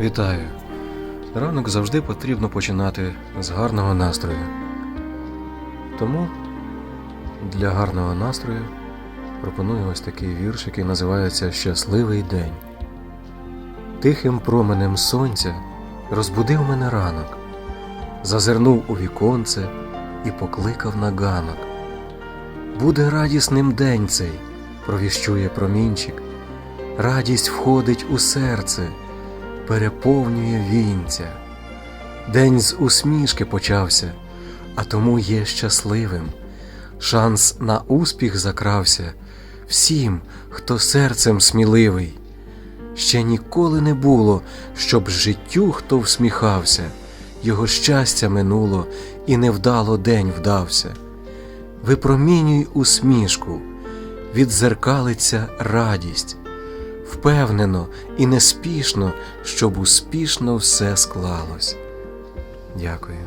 Вітаю! Ранок завжди потрібно починати з гарного настрою. Тому для гарного настрою пропоную ось такий вірш, який називається Щасливий день. Тихим променем сонця розбудив мене ранок, зазирнув у віконце і покликав на ганок. Буде радісним день цей, провіщує промінчик. Радість входить у серце, переповнює вінця. День з усмішки почався, а тому є щасливим. Шанс на успіх закрався всім, хто серцем сміливий. Ще ніколи не було, щоб життю хто всміхався, його щастя минуло і невдало день вдався. Випромінюй усмішку, відзеркалиться радість, впевнено і неспішно, щоб успішно все склалось. Дякую.